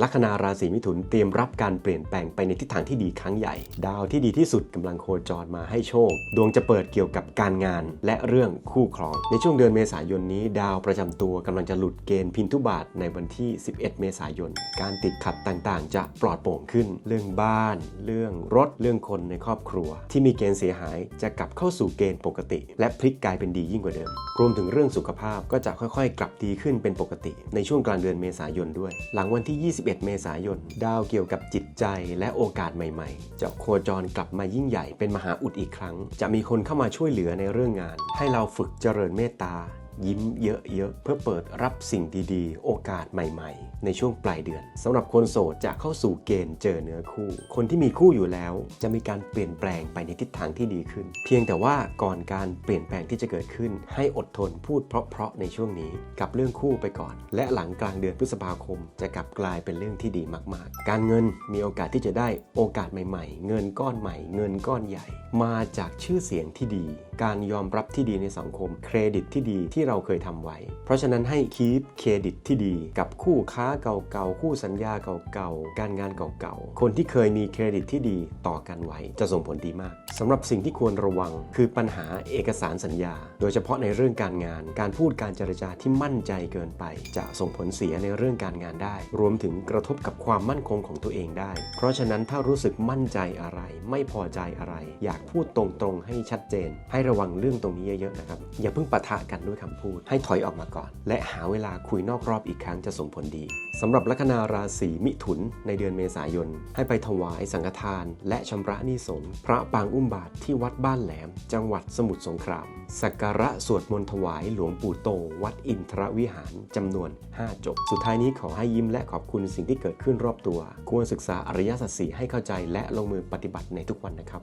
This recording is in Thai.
ลัคนาราศีมิถุนเตรียมรับการเปลี่ยนแปลงไปในทิศทางที่ดีครั้งใหญ่ ดาวที่ดีที่สุดกำลังโคจรมาให้โชค ดวงจะเปิดเกี่ยวกับการงานและเรื่องคู่ครอง ในช่วงเดือนเมษายนนี้ ดาวประจำตัวกำลังจะหลุดเกณฑ์พินทุบาทในวันที่ 11 เมษายน การติดขัดต่างๆ จะปลอดโปร่งขึ้น เรื่องบ้าน เรื่องรถ เรื่องคนในครอบครัว ที่มีเกณฑ์เสียหายจะกลับเข้าสู่เกณฑ์ปกติ และพลิกกลายเป็นดียิ่งกว่าเดิม รวมถึงเรื่องสุขภาพก็จะค่อยๆ กลับดีขึ้นเป็นปกติ ในช่วงกลางเดือนเมษายนด้วย หลังวันที่20 21เมษายน ดาวเกี่ยวกับจิตใจและโอกาสใหม่ๆ จะโคจรกลับมายิ่งใหญ่เป็นมหาอุดอีกครั้ง จะมีคนเข้ามาช่วยเหลือในเรื่องงาน ให้เราฝึกเจริญเมตตา ยิ้มเยอะๆ เพื่อเปิดรับสิ่งดีๆ โอกาสใหม่ๆ ในช่วงปลายเดือนสำหรับคนโสดจะเข้าสู่เกณฑ์เจอเนื้อคู่ คนที่มีคู่อยู่แล้วจะมีการเปลี่ยนแปลงไปในทิศทางที่ดีขึ้น เพียงแต่ว่าก่อนการเปลี่ยนแปลงที่จะเกิดขึ้น ให้อดทนพูดเพราะๆในช่วงนี้ กับเรื่องคู่ไปก่อน และหลังกลางเดือนพฤษภาคม จะกลับกลายเป็นเรื่องที่ดีมากๆ การเงินมีโอกาสที่จะได้โอกาสใหม่ ๆ เงินก้อนใหม่ เงินก้อนใหญ่ มาจากชื่อเสียงที่ดี การยอมรับที่ดีในสังคม เครดิตที่ดีที่เราเคยทำไว้ เพราะฉะนั้นให้คีปเครดิตที่ดีกับคู่ค้าเก่าๆ คู่สัญญาเก่าๆ การงานเก่าๆ คนที่เคยมีเครดิตที่ดีต่อกันไว้ จะส่งผลดีมากสำหรับสิ่งที่ควรระวัง คือปัญหาเอกสารสัญญา โดยเฉพาะในเรื่องการงาน การพูดการเจรจาที่มั่นใจเกินไป จะส่งผลเสียในเรื่องการงานได้ รวมถึงกระทบกับความมั่นคงของตัวเองได้ เพราะฉะนั้นถ้ารู้สึกมั่นใจอะไร ไม่พอใจอะไร อยากพูดตรงๆ ให้ชัดเจน ให้ระวังเรื่องตรงนี้เยอะๆนะครับ อย่าเพิ่งปะทะกันด้วยคำพูด ให้ถอยออกมาก่อน และหาเวลาคุยนอกรอบอีกครั้งจะส่งผลดีสำหรับลัคนาราศีมิถุนในเดือนเมษายน ให้ไปถวายสังฆทาน และชำระหนี้สงพระปางอุ้มบาทที่วัดบ้านแหลม จังหวัดสมุทรสงครามสักการะสวดมนต์ถวายหลวงปู่โต วัดอินทรวิหารจำนวน 5 จบ สุดท้ายนี้ขอให้ยิ้มและขอบคุณสิ่งที่เกิดขึ้นรอบตัว ควรศึกษาอริยสัจสี่ให้เข้าใจและลงมือปฏิบัติในทุกวันนะครับ